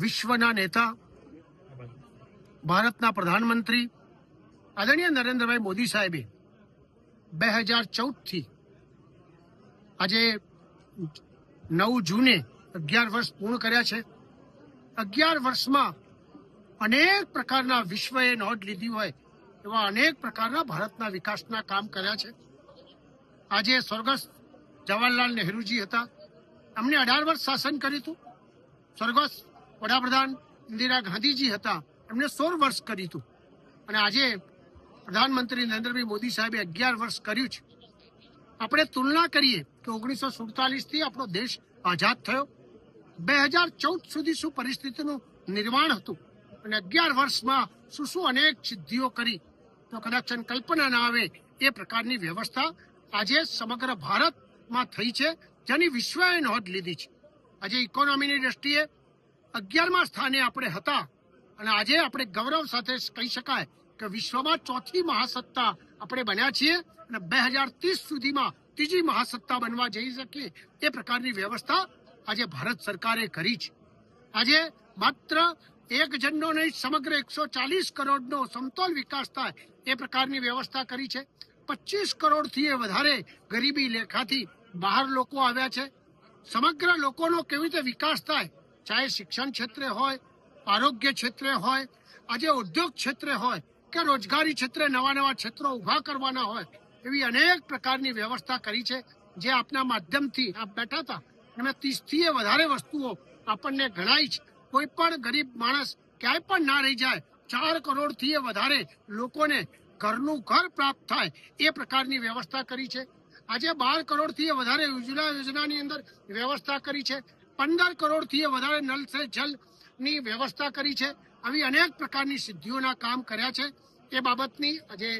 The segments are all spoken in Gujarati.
વિશ્વના નેતા, ભારતના પ્રધાનમંત્રી, આદરણીય નરેન્દ્રભાઈ મોદી સાહેબે બે હજાર ચૌદથી આજે નવ જૂને અગિયાર વર્ષ પૂર્ણ કર્યા છે. અગિયાર વર્ષમાં અનેક પ્રકારના વિશ્વએ નોંધ લીધી હોય એવા અનેક પ્રકારના ભારતના વિકાસના કામ કર્યા છે. આજે સ્વર્ગસ્થ જવાહરલાલ નહેરુજી હતા. એમને અઢાર વર્ષ શાસન કર્યું હતું. સ્વર્ગસ્થ વડાપ્રધાન ઇન્દિરા ગાંધીજી હતા. એમને સોળ વર્ષ કર્યું હતું. અને આજે પ્રધાનમંત્રી નરેન્દ્રભાઈ મોદી સાહેબે અગિયાર વર્ષ કર્યું છે. આપણે તુલના કરીએ તો ઓગણીસો સુડતાલીસથી આપણો દેશ આઝાદ થયો. બે હજાર ચૌદ સુધી શું પરિસ્થિતિનું નિર્માણ હતું? અને અગિયાર વર્ષમાં શું શું અનેક સિદ્ધિઓ કરી? તો કદાચ કલ્પના ના આવે એ પ્રકારની વ્યવસ્થા આજે સમગ્ર ભારતમાં થઈ છે. જેની વિશ્વએ નોંધ લીધી છે. આજે ઇકોનોમીની દ્રષ્ટિએ અગિયારમા સ્થાને આપણે હતા અને આજે આપણે ગૌરવ સાથે કહી શકાય કે વિશ્વમાં ચોથી મહાસત્તા આપણે બન્યા છીએ અને બે હજાર ત્રીસ સુધીમાં ત્રીજી મહાસત્તા બનવા જઈ શકીએ એ પ્રકારની વ્યવસ્થા આજે ભારત સરકારે કરી છે. આજે માત્ર એક જણનો નહીં, સમગ્ર એકસો ચાલીસ કરોડનો સમતોલ વિકાસ થાય એ પ્રકારની વ્યવસ્થા કરી છે. પચીસ કરોડથી એ વધારે ગરીબી લેખાથી બહાર લોકો આવ્યા છે. સમગ્ર લોકોનો કેવી રીતે વિકાસ થાય ચાહે શિક્ષણ ક્ષેત્રે હોય, આરોગ્ય ક્ષેત્રે હોય, આજે ઉદ્યોગ ક્ષેત્રે હોય કે રોજગારી ક્ષેત્રે નવા નવા ક્ષેત્રો ઊભા કરવાના હોય, એવી અનેક પ્રકારની વ્યવસ્થા કરી છે જે આપના માધ્યમથી આપ બેઠા હતા. અને ત્રીસથી વધારે વસ્તુઓ આપણને ગણાય છે. કોઈ પણ ગરીબ માણસ ક્યાંય પણ ના રહી જાય, ચાર કરોડથી વધારે લોકોને ઘરનું ઘર પ્રાપ્ત થાય એ પ્રકારની વ્યવસ્થા કરી છે. આજે બાર કરોડથી વધારે ઉજ્જવલા યોજનાની અંદર વ્યવસ્થા કરી છે. પંદર કરોડથી વધારે નલ સે જલની વ્યવસ્થા કરી છે. આવી અનેક પ્રકારની સિદ્ધિઓના કામ કર્યા છે. એ બાબતની આજે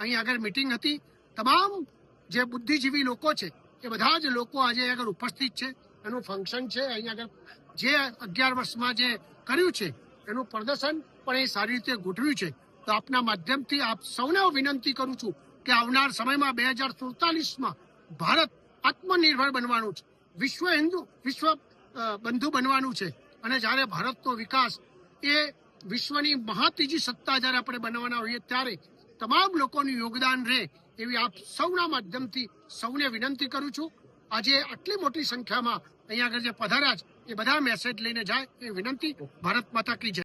અહીં આગળ મિટિંગ હતી. તમામ જે બુદ્ધિજીવી લોકો છે, એ બધા જ લોકો આજે આગળ ઉપસ્થિત છે. એનું ફંક્શન છે અહીં આગળ. જે અગિયાર વર્ષમાં જે કર્યું છે, એનું પ્રદર્શન પણ એ સારી રીતે ગોઠવ્યું છે. તો આપના માધ્યમથી આપ સૌને વિનંતી કરું છું કે આવનાર સમયમાં બે હજાર સુડતાલીસમાં ભારત આત્મનિર્ભર બનવાનું છે. વિશ્વ હિન્દુ, વિશ્વ બંધુ બનવાનું છે. અને જ્યારે ભારતનો વિકાસ એ વિશ્વની મહાતીજી સત્તા જ્યારે આપણે બનવાના હોઈએ ત્યારે તમામ લોકોનું યોગદાન રહે એવી આપ સૌના માધ્યમથી સૌને વિનંતી કરું છું. આજે આટલી મોટી સંખ્યામાં અહીંયા આગળ જે પધાર્યા છે, એ બધા મેસેજ લઈને જાય એ વિનંતી. ભારત માતા કી જય.